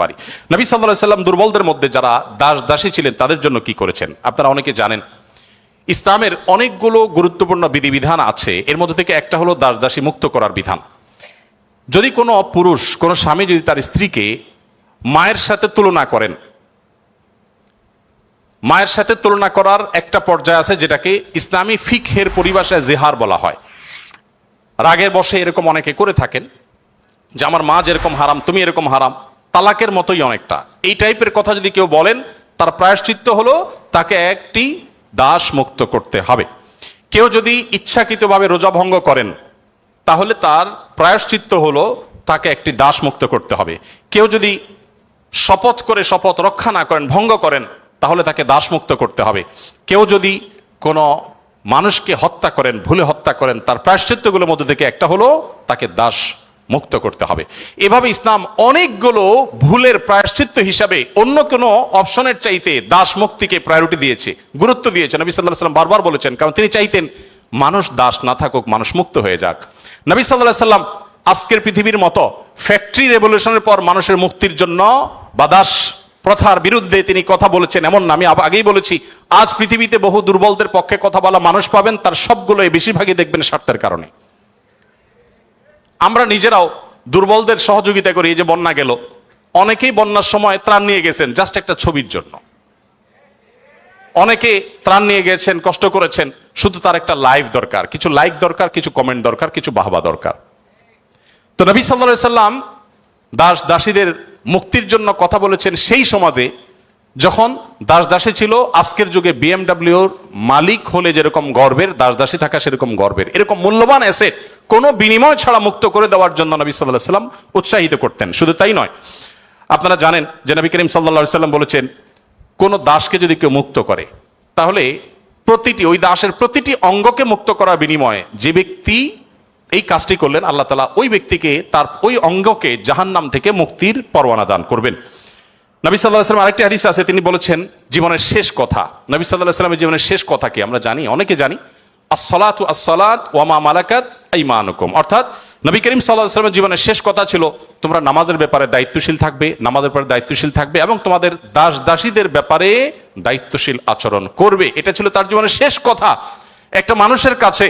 পারি। নবী সাল্লাহ সাল্লাম দুর্বলদের মধ্যে যারা দাস দাসী ছিলেন, তাদের জন্য কি করেছেন? আপনারা অনেকে জানেন, ইসলামের অনেকগুলো গুরুত্বপূর্ণ বিধিবিধান আছে। এর মধ্যে থেকে একটা হলো দাস দাসী মুক্ত করার বিধান। যদি কোনো পুরুষ, কোনো স্বামী যদি তার স্ত্রীকে মায়ের সাথে তুলনা করেন, মায়ের সাথে তুলনা করার একটা পর্যায়ে আছে যেটাকে ইসলামী ফিকহের পরিভাষায় জেহার বলা হয়। রাগের বসে এরকম অনেকে করে থাকেন যে, আমার মা যেরকম হারাম, তুমি এরকম হারাম। তালাকের মতোই অনেকটা। এই টাইপের কথা যদি কেউ বলেন, তার প্রায়শ্চিত্ত হলো তাকে একটি দাস মুক্ত করতে হবে। কেউ যদি ইচ্ছাকৃতভাবে রোজা ভঙ্গ করেন, তাহলে তার প্রায়শ্চিত্ত হলো তাকে একটি দাস মুক্ত করতে হবে। কেউ যদি শপথ করে শপথ রক্ষা না করেন, ভঙ্গ করেন, তাহলে তাকে দাস মুক্ত করতে হবে। কেউ যদি কোনো মানুষকে হত্যা করেন, ভুলে হত্যা করেন, তার প্রায়শ্চিত্তগুলোর মধ্যে থেকে একটা হলো তাকে দাস মুক্ত করতে হবে। এভাবে ইসলাম অনেকগুলো ভুলের প্রায়শ্চিত্ত হিসাবে অন্য কোনো অপশনের চাইতে দাস মুক্তিকে প্রায়োরিটি দিয়েছে, গুরুত্ব দিয়েছে। নবী সাল্লাহ সাল্লাম বারবার বলেছেন, কারণ তিনি চাইতেন মানুষ দাস না থাকুক, মানুষ মুক্ত হয়ে যাক। নবী সাল্লাহ সাল্লাম আজকের পৃথিবীর মতো ফ্যাক্টরি রেভলিউশনের পর মানুষের মুক্তির জন্য বা দাস প্রথার বিরুদ্ধে তিনি কথা বলেছেন এমন না। আমি আগেই বলেছি, আজ পৃথিবীতে বহু দুর্বলদের পক্ষে কথা বলা মানুষ পাবেন, তার সবগুলোই বেশিরভাগই দেখবেন স্বার্থের কারণে। আমরা নিজেরাও দুর্বলদের সহযোগিতা করি, এই যে বন্যা গেল। অনেকেই বন্যার সময় ত্রাণ নিয়ে গেছেন জাস্ট একটা ছবির জন্য। অনেকে ত্রাণ নিয়ে গেছেন, কষ্ট করেছেন, শুধু তার একটা লাইভ দরকার, কিছু লাইক দরকার, কিছু কমেন্ট দরকার, কিছু বাহবা দরকার। তো নবী সাল্লা সাল্লাম দাস দাসীদের মুক্তির জন্য কথা বলেছেন সেই সমাজে, যখন দাস দাসী ছিল, আজকের যুগে বিএমডাব্লিউর মালিক হলে যেরকম গর্বের, দাস দাসী থাকা সেরকম গর্বের। এরকম মূল্যবান অ্যাসেট কোনো বিনিময় ছাড়া মুক্ত করে দেওয়ার জন্য নবী সাল্লাহ সাল্লাম উৎসাহিত করতেন। শুধু তাই নয়, আপনারা জানেন যে নবী করিম সাল্লা সাল্লাম বলেছেন, কোনো দাসকে যদি কেউ মুক্ত করে, তাহলে প্রতিটি, ওই দাসের প্রতিটি অঙ্গকে মুক্ত করার বিনিময়ে যে ব্যক্তি এই কাজটি করলেন, আল্লাহ তালা ওই ব্যক্তিকে তার ওই অঙ্গকে জাহান্নাম থেকে মুক্তির পরোয়ানা দান করবেন। নবী সাল্লাহ সাল্লাম আরেকটি হাদিস আছে, তিনি বলেছেন, জীবনের শেষ কথা। নবী সাল্লাহ সাল্লামের জীবনের শেষ কথা কি আমরা জানি, অনেকে জানি আসলাত আসলাত ওয়ামা মালাকাত ইমানুকুম অর্থাৎ নবী করিম সাল্লাহ জীবনের শেষ কথা ছিল, তোমরা নামাজের ব্যাপারে দায়িত্বশীল থাকবে, নামাজের ব্যাপারে দায়িত্বশীল থাকবে এবং তোমাদের দাস দাসীদের ব্যাপারে দায়িত্বশীল আচরণ করবে। এটা ছিল তার জীবনের শেষ কথা। একটা মানুষের কাছে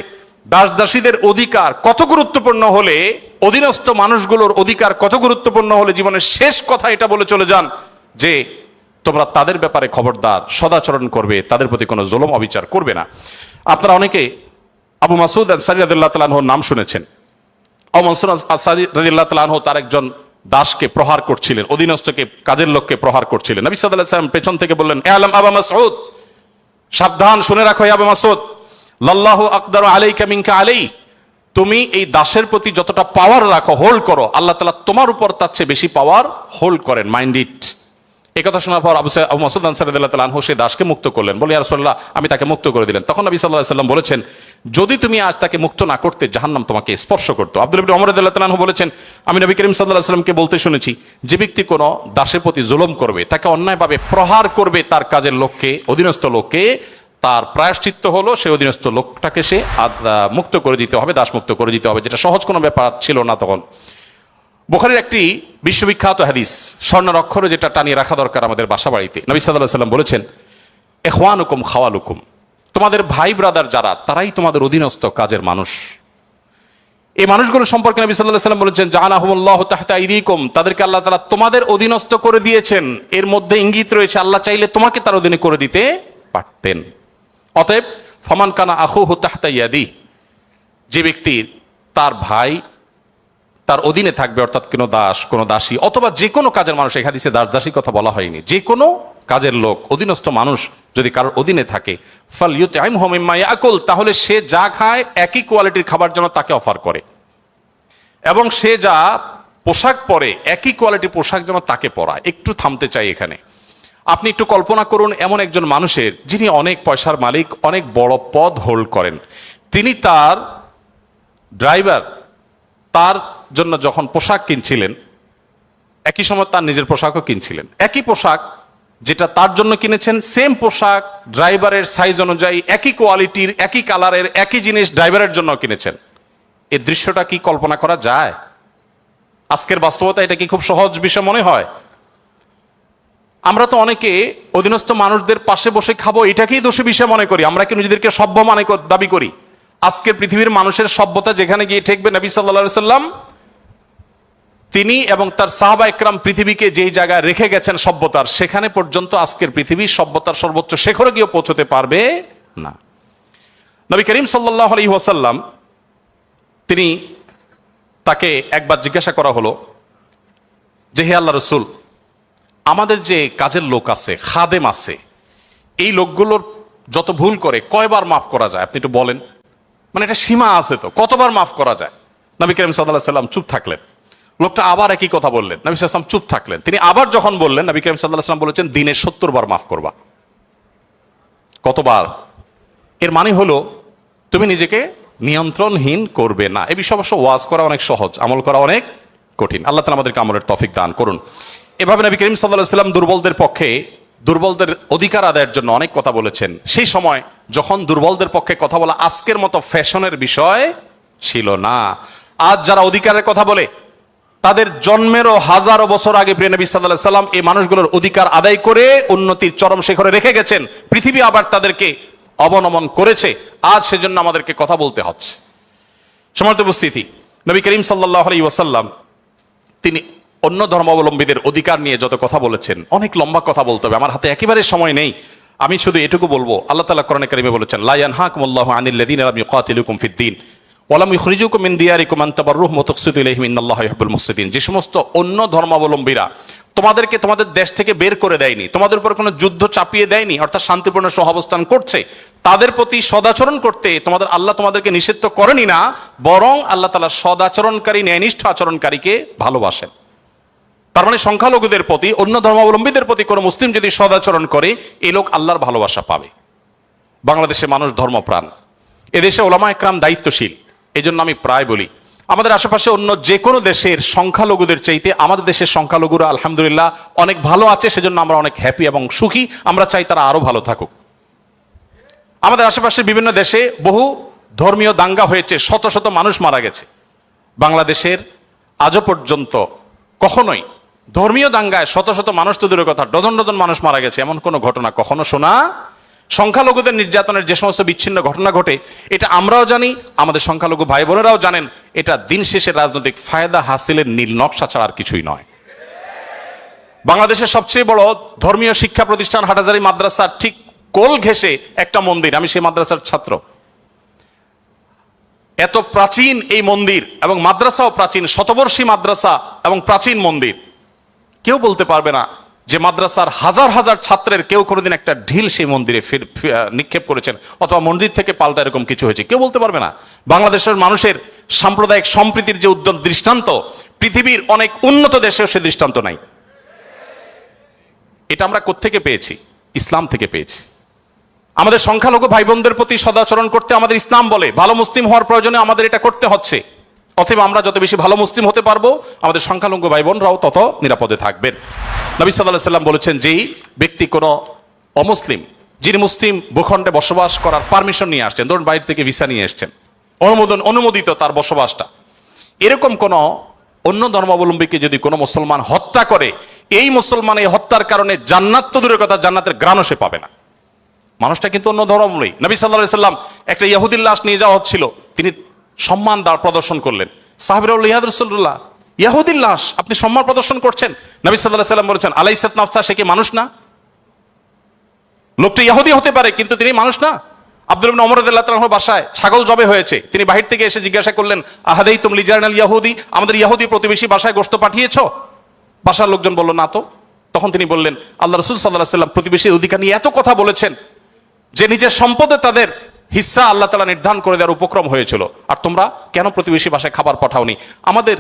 দাস দাসীদের অধিকার কত গুরুত্বপূর্ণ হলে, অধীনস্থ মানুষগুলোর অধিকার কত গুরুত্বপূর্ণ হলে জীবনের শেষ কথা এটা বলে চলে যান যে, তোমরা তাদের ব্যাপারে খবরদার, সদাচরণ করবে, তাদের প্রতি কোনো জুলম অবিচার করবে না। আপনারা অনেকে আবু মাসুদ আনসারি রাদিল্লাহ তালাহর নাম শুনেছেন। আবু মাসুদ তালাহ তার একজন দাসকে প্রহার করছিলেন, অধীনস্থকে, কাজের লোককে প্রহার করছিলেন। নবী আলাইহি সাল্লাম পেছন থেকে বললেন, এ আলম আবা মাসউদ, সাবধান, শুনে রাখো আবু মাসুদ লাল্লাহু আকদার আলাইকা মিনকা আলাই তুমি এই দাসের প্রতি যতটা পাওয়ার রাখো হোল্ড করো। আল্লাহ তালা তোমার উপর তার চেয়ে বেশি পাওয়ার হোল্ড করেন মাইন্ড ইট এই কথা শোনার পর আবু আবু মাসুদ আনসারুল্লাহ তালাহ সেই দাসকে মুক্ত করলেন। বলে রাসূলুল্লাহ, আমি তাকে মুক্ত করে দিলেন। তখন নবী সাল্লাহ সাল্লাম বলেছেন, যদি তুমি আজ তাকে মুক্ত না করতে, জাহান্নাম তোমাকে স্পর্শ করতো। আব্দুল ইবনে ওমর রাদিয়াল্লাহু তাআলা বলেছেন, আমি নবী করিম আলাইহি সাল্লামকে বলতে শুনেছি, যে ব্যক্তি কোনো দাসের প্রতি জুলম করবে, তাকে অন্যায়ভাবে প্রহার করবে, তার কাজের লোককে, অধীনস্থ লোককে, তার প্রায়শ্চিত্ত হলো, সে অধীনস্থ লোকটাকে সে মুক্ত করে দিতে হবে, দাস মুক্ত করে দিতে হবে। যেটা সহজ কোনো ব্যাপার ছিল না তখন। বুখারীর একটি বিশ্ববিখ্যাত হাদিস স্বর্ণের অক্ষরে যেটা টানিয়ে রাখা দরকার আমাদের বাসা বাড়িতে নবী সাল্লাম বলেছেন এখওয়ানুকুম খাওয়ালুকুম। তোমাদের ভাই ব্রাদার যারা, তারাই তোমাদের অধীনস্থ কাজের মানুষ। এই মানুষগুলো সম্পর্কে নবী সাল্লাহ সাল্লাম বলেছেন জাহানাহুমুল্লাহ তাহতা ইদিকুম তাদেরকে আল্লাহ তালা তোমাদের অধীনস্থ করে দিয়েছেন। এর মধ্যে ইঙ্গিত রয়েছে, আল্লাহ চাইলে তোমাকে তার অধীনে করে দিতে পারতেন। অতএব, ফমান কানা আহু তাহতা ইয়াদি। যে ব্যক্তির তার ভাই তার অধীনে থাকবে অর্থাৎ কোনো দাস, কোনো দাসী, অথবা যে কোনো কাজের মানুষ, এই হাদিসে দাস দাসী কথা বলা হয়নি। যে কোনো কাজের লোক, অধীনস্থ মানুষ যদি কারোর অধীনে থাকে, ফল ইউ ইউতে আইম হোমিম্মাই আকল তাহলে সে যা খায় একই কোয়ালিটির খাবার জন্য তাকে অফার করে। এবং সে যা পোশাক পরে একই কোয়ালিটির পোশাক যেন তাকে পরায়। একটু থামতে চাই এখানে। আপনি একটু কল্পনা করুন, এমন একজন মানুষের যিনি অনেক পয়সার মালিক, অনেক বড় পদ হোল্ড করেন। তিনি তার ড্রাইভার, তার জন্য যখন পোশাক কিনছিলেন, একই সময় তার নিজের পোশাকও কিনছিলেন। একই পোশাক যেটা তার জন্য কিনেছেন সেম পোশাক ড্রাইভারের সাইজ অনুযায়ী একই কোয়ালিটির একই কালারের একই জিনিস ড্রাইভারের জন্য কিনেছেন। এই দৃশ্যটা কি কল্পনা করা যায়? আজকের বাস্তবতা এটা কি খুব সহজ বিষয় মনে হয়? আমরা তো অনেকে অধীনস্থ মানুষদের পাশে বসে খাব, এটাকেই দোষী বিষয় মনে করি। আমরা কি নিজেদেরকে সভ্য মানে দাবি করি? আজকের পৃথিবীর মানুষের সভ্যতা যেখানে গিয়ে ঠেকবে নবী সাল্লা সাল্লাম তিনি এবং তার সাহাবা একরাম পৃথিবীকে যেই জায়গায় রেখে গেছেন সভ্যতার, সেখানে পর্যন্ত আজকের পৃথিবী সভ্যতার সর্বোচ্চ শেখরে গিয়ে পৌঁছতে পারবে না। নবী করিম সাল্লাহ আলী ওয়াসাল্লাম, তিনি তাকে একবার জিজ্ঞাসা করা হলো যে, হে আল্লাহ রসুল, আমাদের যে কাজের লোক আছে, খাদেম আছে, এই লোকগুলোর যত ভুল করে কয়বার মাফ করা যায়? আপনি একটু বলেন। মানে এটা সীমা আছে তো, কতবার মাফ করা যায়? নবী করিম সাল্লাহ সাল্লাম চুপ থাকলেন। লোকটা আবার একই কথা বললেন। নবী সাল্লাম চুপ থাকলেন। তিনি আবার যখন বললেন, নবী করিম সাল্লাহ সাল্লাম বলেছেন দিনে সত্তর বার মাফ করবা। কতবার? এর মানে হলো, তুমি নিজেকে নিয়ন্ত্রণহীন করবে না। এ বিষয়ে অবশ্য ওয়াজ করা অনেক সহজ, আমল করা অনেক কঠিন। আল্লাহ তালা আমাদেরকে আমলের তফিক দান করুন। এভাবে নবী করিম সাল্লাহ সাল্লাম দুর্বলদের পক্ষে, দুর্বলদের অধিকার আদায়ের জন্য অনেক কথা বলেছেন। সেই সময় যখন দুর্বলদের পক্ষে কথা বলা আজকের মতো ফ্যাশনের বিষয় ছিল না। আজ যারা অধিকারের কথা বলে তাদের জন্মেরও হাজারো বছর আগে প্রিয় নবী সাল্লাহ সাল্লাম এই মানুষগুলোর অধিকার আদায় করে উন্নতির চরম শিখরে রেখে গেছেন। পৃথিবী আবার তাদেরকে অবনমন করেছে। আজ সেজন্য আমাদেরকে কথা বলতে হচ্ছে। সমার্থ উপস্থিতি, নবী করিম সাল্লাহ আলী ওয়াসাল্লাম তিনি অন্য ধর্মাবলম্বীদের অধিকার নিয়ে যত কথা বলেছেন, অনেক লম্বা কথা বলতে হবে। আমার হাতে একেবারে সময় নেই। আমি শুধু এটুকু বলব, আল্লাহ তালা কারিমে বলেছেন লায়ান হাকুমুল্লাহ আনিল্লাদিন আলাম ইউকাতিলুকুম ফিদ্দিন ওয়ালাম ইখরিজুকুম মিন দিয়ারিকুম আন তাবাররুহুম ওয়া তুকসিতু ইলাইহিম ইন্নাল্লাহা ইউহিব্বুল মুহসিনিন যে সমস্ত অন্য ধর্মাবলম্বীরা তোমাদেরকে তোমাদের দেশ থেকে বের করে দেয়নি, তোমাদের উপর কোনো যুদ্ধ চাপিয়ে দেয়নি, অর্থাৎ শান্তিপূর্ণ সহাবস্থান করছে, তাদের প্রতি সদাচরণ করতে তোমাদের আল্লাহ তোমাদেরকে নিষিদ্ধ করেনি না, বরং আল্লাহ তালা সদাচরণকারী, ন্যায়নিষ্ঠ আচরণকারীকে ভালোবাসেন। তার মানে সংখ্যালঘুদের প্রতি, অন্য ধর্মাবলম্বীদের প্রতি কোনো মুসলিম যদি সদাচরণ করে এই লোক আল্লাহর ভালোবাসা পাবে। বাংলাদেশে মানুষ ধর্মপ্রাণ। এদেশে ওলামা একরাম দায়িত্বশীল। এই জন্য আমি প্রায় বলি, আমাদের আশেপাশে অন্য যে কোনো দেশের সংখ্যালঘুদের চাইতে আমাদের দেশের সংখ্যালঘুরা আলহামদুলিল্লাহ অনেক ভালো আছে, সেজন্য আমরা অনেক হ্যাপি এবং সুখী, আমরা চাই তারা আরও ভালো থাকুক। আমাদের আশেপাশে বিভিন্ন দেশে বহু ধর্মীয় দাঙ্গা হয়েছে, শত শত মানুষ মারা গেছে। বাংলাদেশের আজও পর্যন্ত কখনোই ধর্মীয় দাঙ্গায় শত শত মানুষ তো দূরের কথা, ডজন ডজন মানুষ মারা গেছে, এমন কোনো ঘটনা কখনো শোনা সংখ্যালঘুদের নির্যাতনের যে সমস্ত বিচ্ছিন্ন ঘটনা ঘটে, এটা আমরাও জানি, আমাদের সংখ্যালঘু ভাই বোনেরাও জানেন, এটা দিন শেষে রাজনৈতিক ফায়দা হাসিলের নীল নকশা ছাড়া আর কিছুই নয়। বাংলাদেশের সবচেয়ে বড় ধর্মীয় শিক্ষা প্রতিষ্ঠান হাটাজারি মাদ্রাসার ঠিক কোল ঘেসে একটা মন্দির, আমি সেই মাদ্রাসার ছাত্র। এত প্রাচীন এই মন্দির এবং মাদ্রাসাও প্রাচীন, শতবর্ষী মাদ্রাসা এবং প্রাচীন মন্দির। কেউ বলতে পারবে না যে মাদ্রাসার হাজার হাজার ছাত্রের কেউ কোনোদিন একটা ঢিল সেই মন্দিরে ফির নিক্ষেপ করেছেন, অথবা মন্দির থেকে পাল্টা এরকম কিছু হয়েছে। কেউ বলতে পারবে না। বাংলাদেশের মানুষের সাম্প্রদায়িক সম্প্রীতির যে উদ্যম দৃষ্টান্ত, পৃথিবীর অনেক উন্নত দেশেও সে দৃষ্টান্ত নাই। এটা আমরা কোত্থেকে পেয়েছি? ইসলাম থেকে পেয়েছি। আমাদের সংখ্যালঘু ভাই বোনদের প্রতি সদাচরণ করতে আমাদের ইসলাম বলে, ভালো মুসলিম হওয়ার প্রয়োজনে আমাদের এটা করতে হচ্ছে। অথবা আমরা যত বেশি ভালো মুসলিম হতে পারব, আমাদের সংখ্যালঘু ভাই বোনরাও তত নিরাপদে থাকবেন। নবী সাল্লাহ সাল্লাম বলেছেন যেই ব্যক্তি কোনো অমুসলিম, যিনি মুসলিম ভূখণ্ডে বসবাস করার পারমিশন নিয়ে আসছেন, ধরুন বাইরে থেকে ভিসা নিয়ে এসছেন, অনুমোদন, অনুমোদিত তার বসবাসটা, এরকম কোন অন্য ধর্মাবলম্বীকে যদি কোনো মুসলমান হত্যা করে, এই মুসলমান এই হত্যার কারণে জান্নাত তো দূরের কথা, জান্নাতের গ্রাণও সে পাবে না। মানুষটা কিন্তু অন্য ধর্মাবলম্বী। নবী সাল্লাহ সাল্লাম একটা ইয়াহুদির লাশ নিয়ে যাওয়া হচ্ছিল, তিনি সম্মান দাঁড় প্রদর্শন করলেন। সাহাবির ইহাদ রসুল্লাহ ইয়াহুদির লাশ, আপনি সম্মান প্রদর্শন করছেন। নবী সাল্লাহ সাল্লাম বলেছেন, আলাইসাত নাফসা, সে কি মানুষ না? লোকটা ইয়াহুদি হতে পারে, কিন্তু তিনি মানুষ না। আব্দুল ওমর বাসায় ছাগল জবে হয়েছে। তিনি বাহির থেকে এসে জিজ্ঞাসা করলেন আহাদেই তুম লিজারনাল ইয়াহুদি, আমাদের ইয়াহুদি প্রতিবেশী বাসায় গোশত পাঠিয়েছ? বাসার লোকজন বলল, না তো। তখন তিনি বললেন, আল্লাহ রসুল সাল্লাহ সাল্লাম প্রতিবেশীর অধিকার নিয়ে এত কথা বলেছেন যে নিজের সম্পদে তাদের হিস্সা আল্লাহ তালা নির্ধারণ করে দেওয়ার উপক্রম হয়েছিল। আর তোমরা কেন প্রতিবেশী বাসায় খাবার পাঠাওনি? আমাদের,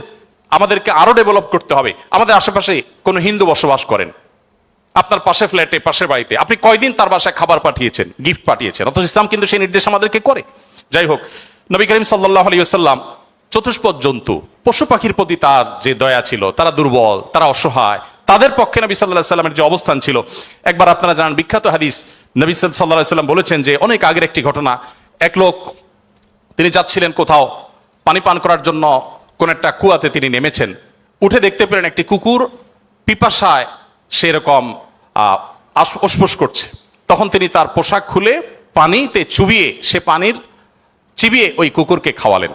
আমাদেরকে আরও ডেভেলপ করতে হবে। আমাদের আশেপাশে কোনো হিন্দু বসবাস করেন। আপনার পাশে ফ্ল্যাটে পাশের বাড়িতে। আপনি কয়দিন তার বাসায় খাবার পাঠিয়েছেন গিফট পাঠিয়েছেন? অথচ ইসলাম কিন্তু সেই নির্দেশ আমাদেরকে করে। যাই হোক, নবী করিম সাল্লাহ আলী আসাল্লাম চতুষ্পদ জন্তু, পশু পাখির প্রতি তার যে দয়া ছিল, তারা দুর্বল, তারা অসহায় তাদের পক্ষে নবী সাল্লাহ সাল্লামের যে অবস্থান ছিল, একবার আপনারা জানান বিখ্যাত হাদিস, নবী সাল্লাহ সাল্লাম বলেছেন যে, অনেক আগের একটি ঘটনা, এক লোক, তিনি যাচ্ছিলেন কোথাও, পানি পান করার জন্য কোন একটা কুয়াতে তিনি নেমেছেন। উঠে দেখতে পেলেন একটি কুকুর পিপাসায় সেরকম আস- করছে। তখন তিনি তার পোশাক খুলে পানিতে চুবিয়ে, সে পানির চিবিয়ে ওই কুকুরকে খাওয়ালেন।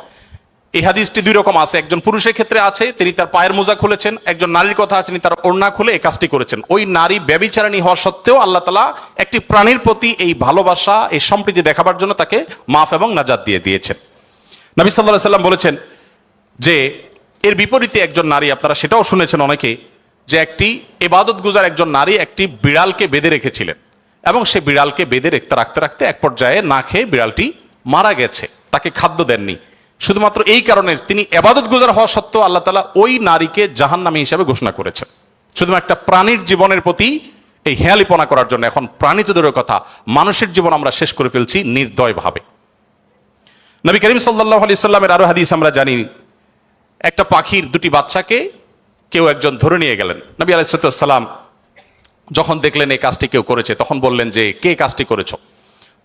এই হাদিসটি দুই রকম আছে। একজন পুরুষের ক্ষেত্রে আছে, তিনি তার পায়ের মোজা খুলেছেন। একজন নারীর কথা আছে, তিনি তার ওড়না খুলে এই কাজটি করেছেন। ওই নারী ব্যবিচারানী হওয়া সত্ত্বেও আল্লাহ তালা একটি প্রাণীর প্রতি এই ভালোবাসা, এই সম্প্রীতি দেখাবার জন্য তাকে মাফ এবং নাজাদ দিয়ে দিয়েছেন। নবী সাল্লাহ সাল্লাম বলেছেন যে, এর বিপরীতে একজন নারী, আপনারা সেটাও শুনেছেন অনেকে, যে একটি এবাদত গুজার একজন নারী একটি বিড়ালকে বেঁধে রেখেছিলেন এবং সে বিড়ালকে বেঁধে রাখতে রাখতে রাখতে এক পর্যায়ে না খেয়ে বিড়ালটি মারা গেছে। তাকে খাদ্য দেননি। শুধুমাত্র এই কারণে তিনি এবাদত গুজার হওয়া সত্ত্বেও আল্লাহ তালা ওই নারীকে জাহান্নামী হিসাবে ঘোষণা করেছেন। শুধুমাত্র একটা প্রাণীর জীবনের প্রতি এই হেয়ালিপনা করার জন্য এখন প্রাণী তো দূরের কথা, মানুষের জীবন আমরা শেষ করে ফেলছি নির্দয়ভাবে। নবী করিম সাল্লাহ আলি সাল্লামের আরও হাদিস আমরা জানি, একটা পাখির দুটি বাচ্চাকে কেউ একজন ধরে নিয়ে গেলেন। নবী আলাইসালাম যখন দেখলেন এই কাজটি কেউ করেছে, তখন বললেন যে, কে কাজটি করেছ?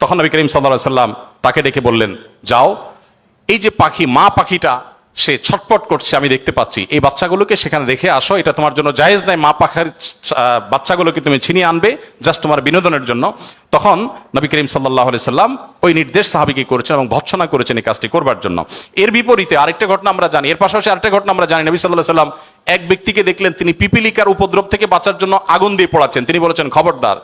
তখন নবী করিম সাল্লাহ সাল্লাম তাকে ডেকে বললেন, যাও এই যে পাখি, মা পাখিটা, সে ছটপট করছে, আমি দেখতে পাচ্ছি। এই বাচ্চাগুলোকে সেখানে রেখে আসো, এটা তোমার জন্য জায়েজ নাই, মা পাখার বাচ্চাগুলোকে তুমি ছিনিয়ে আনবে, জাস্ট তোমার বিনোদনের জন্য। তখন নবী করিম সাল্লাহ সাল্লাম ওই নির্দেশ সাহাবিকে করেছেন এবং ভৎসনা করেছেন এই কাজটি করবার জন্য। এর বিপরীতে আরেকটা ঘটনা আমরা জানি, এর পাশাপাশি আরেকটা ঘটনা আমরা জানি, নবী সাল্লাহ সাল্লাম এক ব্যক্তিকে দেখলেন, তিনি পিপিলিকার উপদ্রব থেকে বাঁচার জন্য আগুন দিয়ে পড়াচ্ছেন। তিনি বলেছেন, খবরদার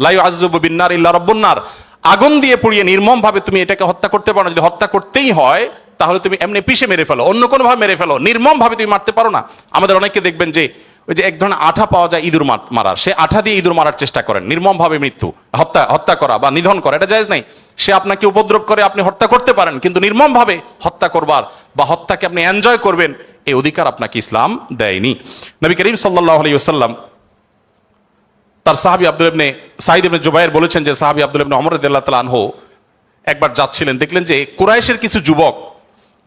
লাই আজব বিন্নার ইল্লা রব্বন্নার আগুন দিয়ে পুড়িয়ে নির্মম ভাবে তুমি এটাকে হত্যা করতে পারো। যদি হত্যা করতেই হয়, তাহলে তুমি এমনি পিষে মেরে ফেলো। অন্য কোনো ভাবে মেরে ফেলো। নির্মম ভাবে তুমি মারতে পারো না। আমাদের অনেকে দেখবেন যে, ওই যে এক ধরনের আঠা পাওয়া যায় ইঁদুর মারার। সে আঠা দিয়ে ইঁদুর মারার চেষ্টা করেন। নির্মম ভাবে মৃত্যু। হত্যা হত্যা করা বা নিধন করা, এটা জায়েজ নাই। সে আপনাকে উপদ্রব করে, আপনি হত্যা করতে পারেন, কিন্তু নির্মম ভাবে হত্যা করবার বা হত্যাকে আপনি এনজয় করবেন এই অধিকার আপনাকে ইসলাম দেয়নি। নবী করিম সাল্লাহ আলী তার সাহাবি আব্দুল ইবনে সাইদ ইবনে জুবাইর বলেছেন যে সাহাবি আব্দুল ইবনে অমর আনহু একবার যাচ্ছিলেন, দেখলেন যে কুরাইশের কিছু যুবক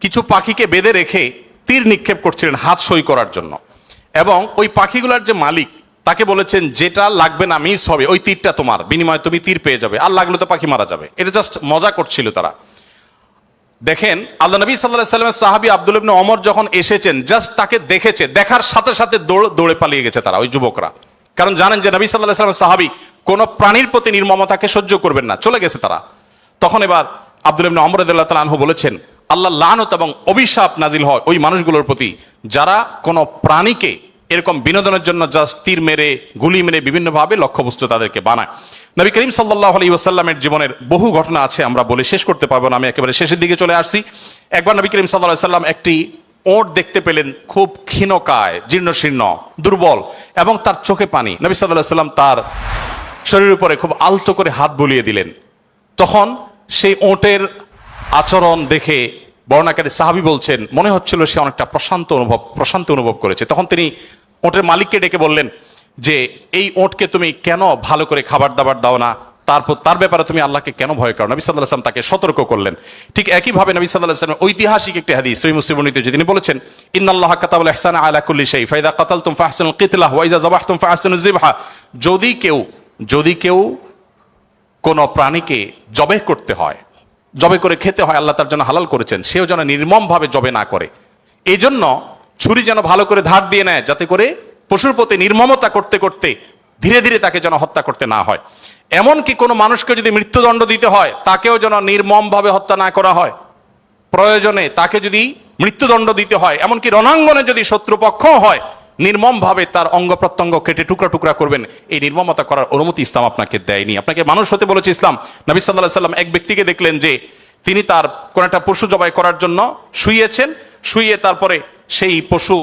কিছু পাখিকে বেঁধে রেখে তীর নিক্ষেপ করছিলেন হাত সই করার জন্য। এবং ওই পাখিগুলোর যে মালিক, তাকে বলেছেন, যেটা লাগবে না মিস হবে, ওই তীরটা তোমার, বিনিময়ে তুমি তীর পেয়ে যাবে, আর লাগলে তো পাখি মারা যাবে। এটা জাস্ট মজা করছিল তারা। দেখেন, আল্লাহ নবী সাল্লাহ সাল্লামের সাহাবি আব্দুল ইবনে অমর যখন এসেছেন জাস্ট তাকে দেখেছে, দেখার সাথে সাথে দৌড়ে পালিয়ে গেছে তারা, ওই যুবকরা। কারণ জানেন যে নবী সাল্লাহ সাল্লামের সাহাবি কোন প্রাণীর প্রতি নির্মমতাকে সহ্য করবেন না। চলে গেছে তারা। তখন এবার আব্দুল ইবনে অমর রাদিয়াল্লাহু তাআলা আনহু বলেছেন, আল্লাহ লানত এবং অভিশাপ নাজিল হয় ওই মানুষগুলোর প্রতি যারা কোনো প্রাণীকে এরকম বিনোদনের জন্য জাস্ট তীর মেরে, গুলি মেরে বিভিন্নভাবে লক্ষ্যবস্তু তাদেরকে বানায়। নবী করিম সাল্লাহ আলী ওসাল্লামের জীবনের বহু ঘটনা আছে, আমরা বলে শেষ করতে পারব না, আমি একেবারে শেষের দিকে চলে আসছি। একবার নবী করিম সাল্লাহ সাল্লাম একটি ওট দেখতে পেলেন খুব ক্ষীণকায় জীর্ণ শীর্ণ দুর্বল, এবং তার চোখে পানি। নবী সাল্লাম তার শরীরের উপরে খুব আলতো করে হাত বুলিয়ে দিলেন। তখন সেই ওটের আচরণ দেখে বর্ণাকারী সাহাবি বলছেন, মনে হচ্ছিল সে অনেকটা প্রশান্ত অনুভব প্রশান্ত অনুভব করেছে। তখন তিনি ওটের মালিককে ডেকে বললেন যে, এই ওটকে তুমি কেন ভালো করে খাবার দাবার দাও না? তারপর তার ব্যাপারে তুমি আল্লাহকে কেন ভয় করো? নবী সাল্লাহ আসলাম তাকে সতর্ক করলেন। ঠিক একইভাবে নবী সাল্লাহ আসলাম ঐতিহাসিক একটি হাদিস সই মুসলিম যে তিনি বলেছেন, ইন্নাল্লাহ কাতাবুল ইহসান আলা কুল্লি শাই ফাইদা কাতালতুম ফাহসানুল কিতলাহ ওয়া ইযা যাবাহতুম ফাহসানুজ যিবহা। যদি কেউ যদি কেউ কোন প্রাণীকে জবে করতে হয় জবে করে খেতে হয়, আল্লাহ তার জন্য হালাল করেছেন, সেও যেন নির্মমভাবে জবে না করে। এই জন্য ছুরি যেন ভালো করে ধার দিয়ে নেয়, যাতে করে পশুর প্রতি নির্মমতা করতে করতে ধীরে ধীরে তাকে যেন হত্যা করতে না হয়। এমনকি কোনো মানুষকে যদি মৃত্যুদণ্ড দিতে হয়, তাকেও যেন নির্মমভাবে হত্যা না করা হয়। প্রয়োজনে তাকে যদি মৃত্যুদণ্ড দিতে হয়, এমনকি রণাঙ্গনে যদি শত্রুপক্ষ হয়, নির্মমভাবে তার অঙ্গ প্রত্যঙ্গ কেটে টুকরা টুকরা করবেন। এই নির্মমতা করার অনুমতি ইসলাম আপনাকে দেয়নি। আপনাকে মানুষ হতে বলেছে ইসলাম। নবী সাল্লাহ সাল্লাম এক ব্যক্তিকে দেখলেন যে, তিনি তার কোন একটা পশু জবাই করার জন্য শুয়েছেন। শুয়ে তারপরে সেই পশু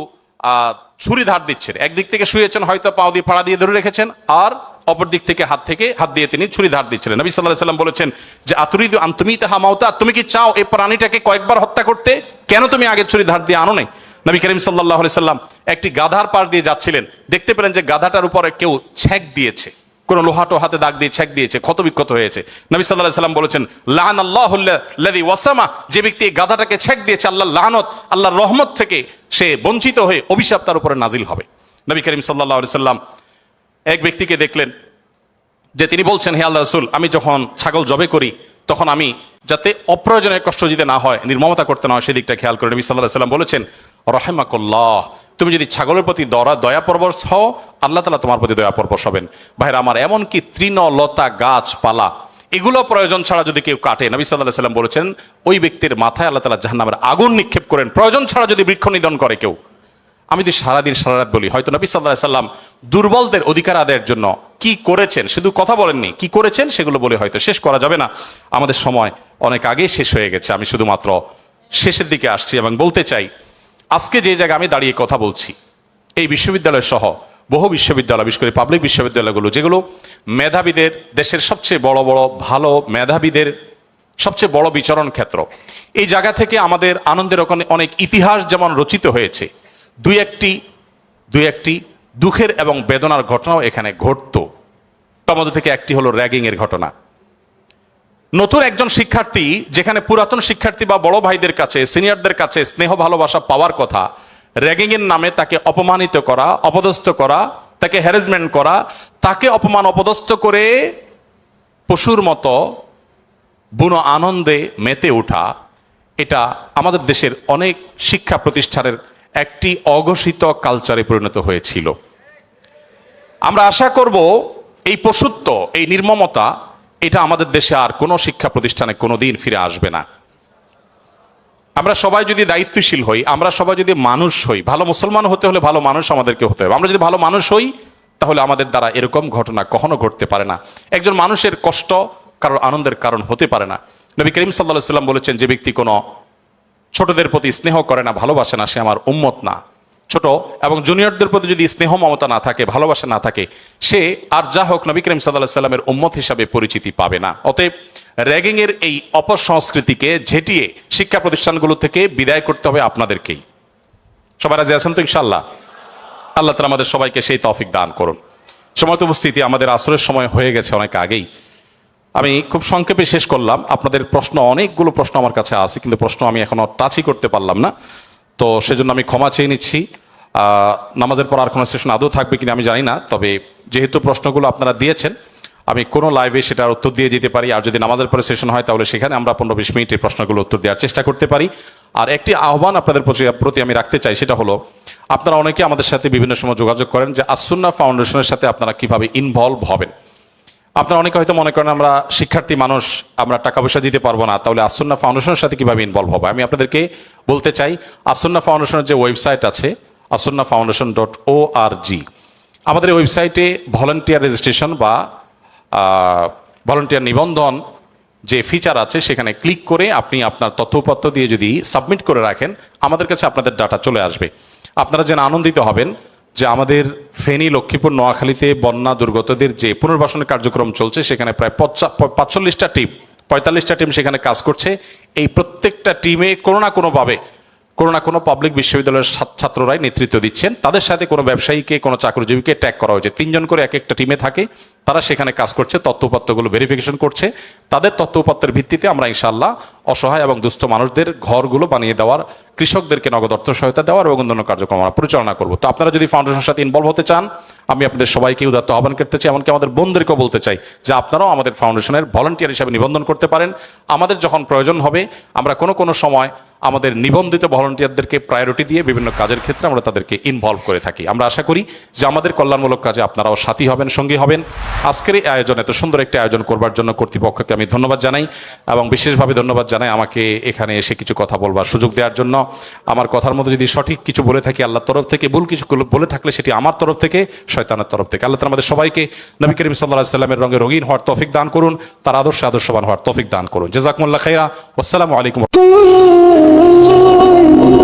ছুরি ধার দিচ্ছেন। একদিক থেকে শুয়েছেন, হয়তো পাও দিয়ে ফাড়া দিয়ে ধরে রেখেছেন। আর অপর দিক থেকে হাত থেকে হাত দিয়ে তিনি ছুরি ধার দিচ্ছিলেন। নবী সাল্লাহ সাল্লাম বলেছেন যে, আতুরিদু আন্তমি তাহা মাউতা তুমি কি চাও এই প্রাণীটাকে কয়েকবার হত্যা করতে? কেন তুমি আগে ছুরি ধার দিয়ে আনো নাই? নবী করিম সাল্লাহ সাল্লাম একটি গাধার পাশ দিয়ে যাচ্ছিলেন। দেখতে পেলেন যে গাধাটার উপরে কেউ ছ্যাক দিয়েছে। কোন লোহাটো হাতে দাগ দিয়ে ছ্যাক দিয়েছে ক্ষত বিক্ষত হয়েছে। নবী সাল্লাহ সাল্লাম বলেছেন লান আল্লাহ ওয়াসামা। যে ব্যক্তি এই গাধাটাকে ছ্যাক দিয়েছে আল্লাহ লানত, আল্লাহর রহমত থেকে সে বঞ্চিত হয়ে অভিশাপ তার উপরে নাজিল হবে। নবী করিম সাল্লাহ সাল্লাম এক ব্যক্তিকে দেখলেন যে তিনি বলছেন, হে আল্লাহ রসুল, আমি যখন ছাগল জবে করি, তখন আমি যাতে অপ্রয়োজনীয় কষ্ট দিতে না হয়, নির্মমতা করতে না হয়, সেদিকটা খেয়াল করে নবী সাল্লাহ সাল্লাম বলেছেন, রহেমাকুল্লাহ, তুমি যদি ছাগলের প্রতি দরা দয়া পরবশ হও, আল্লাহ তালা তোমার প্রতি দয়া পরবশ হবেন। ভাইরা, আমার এমন কি তৃণ লতা গাছপালা, এগুলো প্রয়োজন ছাড়া যদি কেউ কাটে, নবী সাল্লাহ সাল্লাম বলেছেন, ওই ব্যক্তির মাথায় আল্লাহ তালা জাহান্নামের আগুন নিক্ষেপ করেন। প্রয়োজন ছাড়া যদি বৃক্ষ নিধন করে কেউ। আমি যদি সারাদিন, সারা রাত বলি, হয়তো নবী সাল্লাহ সাল্লাম দুর্বলদের অধিকার আদায়ের জন্য কি করেছেন? শুধু কথা বলেননি। কি করেছেন? সেগুলো বলে হয়তো শেষ করা যাবে না। আমাদের সময় অনেক আগেই শেষ হয়ে গেছে। আমি শুধুমাত্র শেষের দিকে আসছি এবং বলতে চাই, আজকে যে জায়গায় আমি দাঁড়িয়ে কথা বলছি, এই বিশ্ববিদ্যালয় সহ বহু বিশ্ববিদ্যালয়, বিশেষ করে পাবলিক বিশ্ববিদ্যালয়গুলো, যেগুলো মেধাবীদের দেশের সবচেয়ে বড় বড়, ভালো মেধাবীদের সবচেয়ে বড় বিচরণ ক্ষেত্র। এই জায়গা থেকে আমাদের আনন্দের ওখানে অনেক ইতিহাস যেমন রচিত হয়েছে দুই একটি দুই একটি দুঃখের এবং বেদনার ঘটনাও এখানে ঘটতো। তার মধ্যে থেকে একটি হলো র্যাগিং এর ঘটনা। নতুন একজন শিক্ষার্থী, যেখানে পুরাতন শিক্ষার্থী বা বড় ভাইদের কাছে, সিনিয়রদের কাছে স্নেহ ভালোবাসা পাওয়ার কথা র্যাগিং এর নামে তাকে অপমানিত করা, অপদস্থ করা, তাকে হ্যারাসমেন্ট করা, তাকে অপমান অপদস্থ করে পশুর মতো বুনো আনন্দে মেতে ওঠা, এটা আমাদের দেশের অনেক শিক্ষা প্রতিষ্ঠানের একটি অঘোষিত কালচারে পরিণত হয়েছিল। আমরা আশা করব এই পশুত্ব এই নির্মমতা, এটা আমাদের দেশে আর কোনো শিক্ষা প্রতিষ্ঠানে কোনোদিন ফিরে আসবে না। আমরা সবাই যদি দায়িত্বশীল হই, আমরা সবাই যদি মানুষ হই, ভালো মুসলমান হতে হলে ভালো মানুষ আমাদেরকে হতে হবে। আমরা যদি ভালো মানুষ হই, তাহলে আমাদের দ্বারা এরকম ঘটনা কখনো ঘটতে পারে না। একজন মানুষের কষ্ট কারোর আনন্দের কারণ হতে পারে না। নবী করিম সাল্লাহ সাল্লাম বলেছেন, যে ব্যক্তি কোনো ছোটদের প্রতি স্নেহ করে না, ভালোবাসে না, সে আমার উম্মত না। ছোট এবং জুনিয়রদের প্রতি যদি স্নেহ মমতা না থাকে, ভালোবাসা না থাকে, সে আর যা হোক নবী করিম সাল্লাহ সাল্লামের উম্মত হিসাবে পরিচিতি পাবে না। অতএব র্যাগিং এর এই অপসংস্কৃতিকে ঝেঁটিয়ে শিক্ষা প্রতিষ্ঠানগুলো থেকে বিদায় করতে হবে আপনাদেরকেই। সবাই রাজি আছেন তো ইনশাল্লাহ আল্লাহ তালা আমাদের সবাইকে সেই তফিক দান করুন। সময় উপস্থিতি আমাদের আসরের সময় হয়ে গেছে অনেক আগেই। আমি খুব সংক্ষেপে শেষ করলাম। আপনাদের প্রশ্ন, অনেকগুলো প্রশ্ন আমার কাছে আছে, কিন্তু প্রশ্ন আমি এখনও টাচই করতে পারলাম না। তো সেজন্য আমি ক্ষমা চেয়ে নিচ্ছি। নামাজের পর আর কোনো সেশন আদৌ থাকবে কিনা আমি জানি না, তবে যেহেতু প্রশ্নগুলো আপনারা দিয়েছেন, আমি কোনো লাইভে সেটার উত্তর দিয়ে দিতে পারি। আর যদি নামাজের পরে সেশন হয়, তাহলে সেখানে আমরা পনেরো বিশ মিনিটে প্রশ্নগুলো উত্তর দেওয়ার চেষ্টা করতে পারি। আর একটি আহ্বান আপনাদের প্রতি আমি রাখতে চাই, সেটা হলো, আপনারা অনেকে আমাদের সাথে বিভিন্ন সময় যোগাযোগ করেন যে আসুন্না ফাউন্ডেশনের সাথে আপনারা কীভাবে ইনভলভ হবেন। আপনারা অনেকে হয়তো মনে করেন আমরা শিক্ষার্থী মানুষ, আমরা টাকা পয়সা দিতে পারব না, তাহলে আসন্না ফাউন্ডেশনের সাথে কীভাবে ইনভলভ হবে? আমি আপনাদেরকে বলতে চাই আসন্না ফাউন্ডেশনের যে ওয়েবসাইট আছে আসন্না ফাউন্ডেশন ডট ও আর জি আমাদের ওয়েবসাইটে ভলেন্টিয়ার রেজিস্ট্রেশন বা ভলেন্টিয়ার নিবন্ধন যে ফিচার আছে, সেখানে ক্লিক করে আপনি আপনার তথ্যপত্র দিয়ে যদি সাবমিট করে রাখেন, আমাদের কাছে আপনাদের ডাটা চলে আসবে। আপনারা যেন আনন্দিত হবেন যে আমাদের ফেনী, লক্ষ্মীপুর, নোয়াখালীতে বন্যা দুর্গতদের যে পুনর্বাসনের কার্যক্রম চলছে, সেখানে প্রায় পাঁচচল্লিশটা টিম পঁয়তাল্লিশটা টিম সেখানে কাজ করছে। এই প্রত্যেকটা টিমে কোনো না কোনোভাবে কোনো না কোনো পাবলিক বিশ্ববিদ্যালয়ের ছাত্র- ছাত্ররাই নেতৃত্ব দিচ্ছেন। তাদের সাথে কোনো ব্যবসায়ীকে, কোনো চাকরিজীবীকে ট্যাগ করা হয়েছে। তিনজন করে এক একটা টিমে থাকে। তারা সেখানে কাজ করছে, তথ্যপত্রগুলো ভেরিফিকেশন করছে। তাদের তথ্যপত্রের ভিত্তিতে আমরা ইনশাল্লাহ অসহায় এবং দুস্থ মানুষদের ঘরগুলো বানিয়ে দেওয়ার, কৃষকদেরকে নগদ অর্থ সহায়তা দেওয়ার এবং অন্যান্য কার্যক্রম আমরা পরিচালনা করব। তো আপনারা যদি ফাউন্ডেশনের সাথে ইনভলভ হতে চান, আমি আপনাদের সবাইকে উদাত্ত আহ্বান করতে চাই, এমনকি আমাদের বোনদেরকেও বলতে চাই যে আপনারাও আমাদের ফাউন্ডেশনের ভলান্টিয়ার হিসাবে নিবন্ধন করতে পারেন। আমাদের যখন প্রয়োজন হবে, আমরা কোনো কোনো সময় আমাদের নিবন্ধিত ভলান্টিয়ারদেরকে প্রায়োরিটি দিয়ে বিভিন্ন কাজের ক্ষেত্রে আমরা তাদেরকে ইনভলভ করে থাকি। আমরা আশা করি যে আমাদের কল্যাণমূলক কাজে আপনারাও সাথী হবেন, সঙ্গী হবেন। আজকের এই আয়োজন এত সুন্দর একটি আয়োজন করবার জন্য কর্তৃপক্ষকে আমি ধন্যবাদ জানাই এবং বিশেষভাবে ধন্যবাদ জানাই আমাকে এখানে এসে কিছু কথা বলবার সুযোগ দেওয়ার জন্য। আমার কথার মধ্যে যদি সঠিক কিছু বলে থাকি, আল্লাহর তরফ থেকে, ভুল কিছু বলে থাকলে সেটি আমার তরফ থেকে, শয়তানের তরফ থেকে। আল্লাহ আমাদের সবাইকে নবী করিম সাল্লাহ সাল্লামের রঙে রঙিন হওয়ার তৌফিক দান করুন, তার আদর্শে আদর্শবান হওয়ার তৌফিক দান করুন। জেজাকমুল্লাহ খাইরা আসসালামু আলাইকুম। Oh.